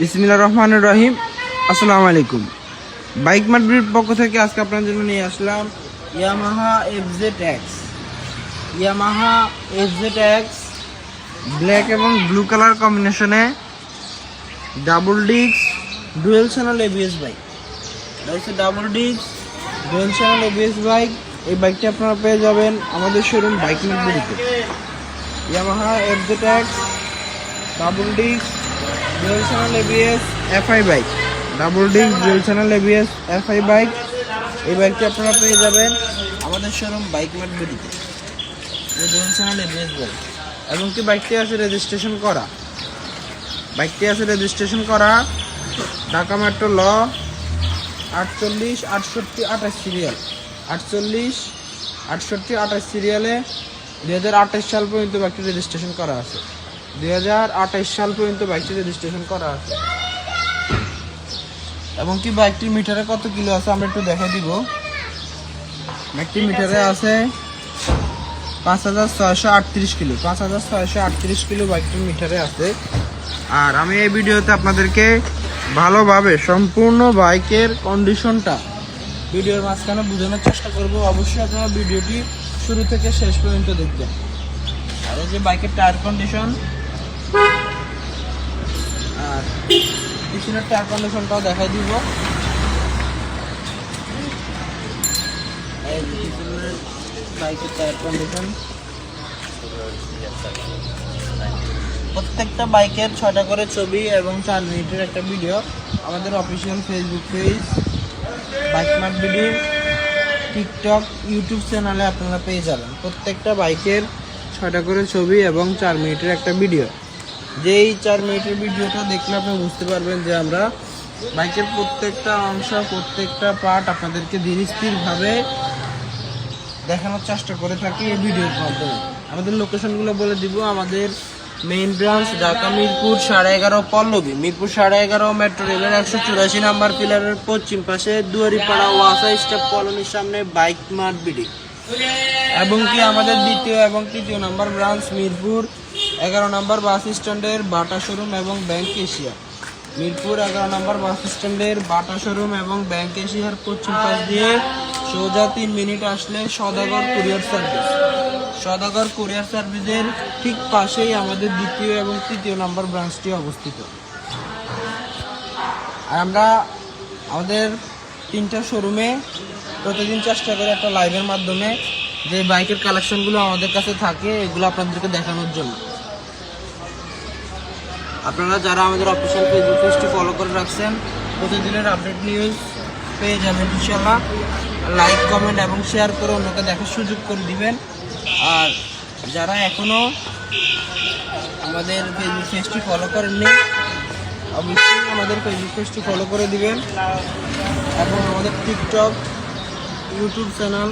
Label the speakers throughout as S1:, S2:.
S1: বিসমিল্লা রহমান রহিম। আসসালামু আলাইকুম। বাইক মার্কেটের পক্ষ থেকে আজকে আপনার জন্য নিয়ে আসলাম Yamaha FZ X Yamaha FZ X black এবং ব্লু কালার কম্বিনেশনে double disc, dual channel ABS bike. হচ্ছে double disc, dual channel ABS bike. এই বাইকটি আপনারা পেয়ে যাবেন আমাদের শোরুম বাইক মার্কেটে Yamaha FZ X double disc dual channel ABS FI bike double disc dual channel ABS FI bike এই বাইকটি আপনারা পেয়ে যাবেন আমাদের শোরুম বাইক মার্ট বিডিতে ডুয়েল চ্যানেল এবিএস বাইক এবং কি বাইকটি আছে রেজিস্ট্রেশন করা? বাইকটি আছে রেজিস্ট্রেশন করা ঢাকা মেট্রো ল আটচল্লিশ আটষট্টি আঠাশ সিরিয়াল আটচল্লিশ আটষট্টি আঠাশ সিরিয়ালে দুই হাজার আঠাশ সাল পর্যন্ত বাইকটি রেজিস্ট্রেশন করা আছে। দুই হাজার আঠাশ সাল পর্যন্ত বাইকটি রেজিস্ট্রেশন করা আছে। এবং কি বাইকটির মিটারে কত কিলো আছে আমরা একটু দেখা দিব। বাইকটির মিটারে আছে। পাঁচ হাজার ছয়শো আটত্রিশ কিলো। পাঁচ হাজার ছয়শো আটত্রিশ কিলো বাইকটির মিটারে আছে। আর আমি এই ভিডিওতে আপনাদেরকে ভালোভাবে সম্পূর্ণ বাইকের কন্ডিশনটা ভিডিওর মাঝখানে বোঝানোর চেষ্টা করব। অবশ্যই আপনারা ভিডিওটি শুরু থেকে শেষ পর্যন্ত দেখবেন। আর এই যে বাইকের টায়ার কন্ডিশন আর পিছনের টায়ার কন্ডিশনটাও দেখাই দিব। প্রত্যেকটা বাইকের ছটা করে ছবি এবং চার মিনিটের একটা ভিডিও আমাদের official Facebook page bike mart video TikTok YouTube চ্যানেলে আপনারা পেয়ে যাবেন। প্রত্যেকটা বাইকের ছটা করে ছবি এবং চার মিনিটের একটা ভিডিও যেই চার মিনিটের ভিডিওটা দেখলে আপনি বুঝতে পারবেন যে আমরা বাইকের প্রত্যেকটা অংশ, প্রত্যেকটা পার্ট আপনাদেরকে ধীর স্থিরভাবে দেখানোর চেষ্টা করে থাকি এই ভিডিওর মাধ্যমে। আমাদের লোকেশনগুলো বলে দিব। আমাদের মেইন ব্রাঞ্চ ঢাকা, মিরপুর, সাড়ে এগারো পল্লবী। মিরপুর সাড়ে এগারো মেট্রো রেলের একশো চুরাশি নাম্বার পিলারের পশ্চিম পাশে দুয়ারিপাড়া ওয়াসা স্টেপ কলোনির সামনে বাইক মার্ট বিডি। এবং কি আমাদের দ্বিতীয় এবং তৃতীয় নাম্বার ব্রাঞ্চ মিরপুর এগারো নাম্বার বাস স্ট্যান্ডের বাটা শোরুম এবং ব্যাংক এশিয়া। মিরপুর এগারো নম্বর বাস স্ট্যান্ডের বাটা শোরুম এবং ব্যাংক এশিয়ার পশ্চিম পাশ দিয়ে সোজা তিন মিনিট আসলে Sadagar courier service. Sadagar courier সার্ভিসের ঠিক পাশেই আমাদের দ্বিতীয় এবং তৃতীয় নম্বর ব্রাঞ্চটি অবস্থিত। আর আমরা আমাদের তিনটা শোরুমে প্রতিদিন চেষ্টা করি একটা লাইভের মাধ্যমে যে বাইকের কালেকশনগুলো আমাদের কাছে থাকে, এগুলো আপনাদেরকে দেখানোর জন্য। আপনারা যারা আমাদের অফিসিয়াল ফেসবুক পেজটি ফলো করে রাখছেন, প্রতিদিনের আপডেট নিউজ পেয়ে যাবেন ইনশাল্লাহ লাইক কমেন্ট এবং শেয়ার করে অন্যকে দেখার সুযোগ করে দিবেন। আর যারা এখনও আমাদের ফেসবুক পেজটি ফলো করেননি, অবশ্যই আমাদের ফেসবুক পেজটি ফলো করে দিবেন। এবং আমাদের টিকটক ইউটিউব চ্যানেল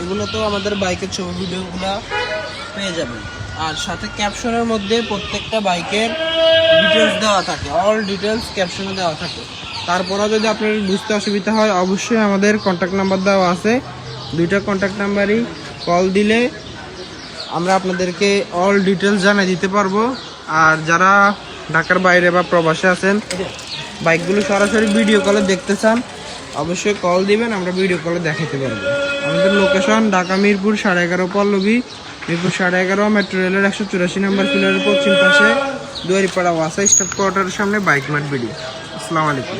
S1: এগুলোতেও আমাদের বাইকের ছবি ভিডিওগুলো পেয়ে যাবেন। আর সাথে ক্যাপশনের মধ্যে প্রত্যেকটা বাইকের ডিটেলস দেওয়া থাকে অল ডিটেলস ক্যাপশনে দেওয়া থাকে। তারপরেও যদি আপনার বুঝতে অসুবিধা হয়, অবশ্যই আমাদের কন্ট্যাক্ট নাম্বার দেওয়া আছে। দুইটা কন্ট্যাক্ট নাম্বারই কল দিলে আমরা আপনাদেরকে অল ডিটেলস জানিয়ে দিতে পারব। আর যারা ঢাকার বাইরে বা প্রবাসে আছেন, বাইকগুলো সরাসরি ভিডিও কলে দেখতে চান, অবশ্যই কল দিবেন, আমরা ভিডিও কলে দেখাতে পারব। আমাদের লোকেশন ঢাকা মিরপুর সাড়ে এগারো পল্লবী মিরপুর সাড়ে এগারো, মেট্রো রেলের একশো চুরাশি নম্বর পিলারের পশ্চিম পাশে দুয়ারিপাড়া ওয়াসা স্টাফ কোয়ার্টারের সামনে বাইক মাঠ বিডি। আসসালামু আলাইকুম।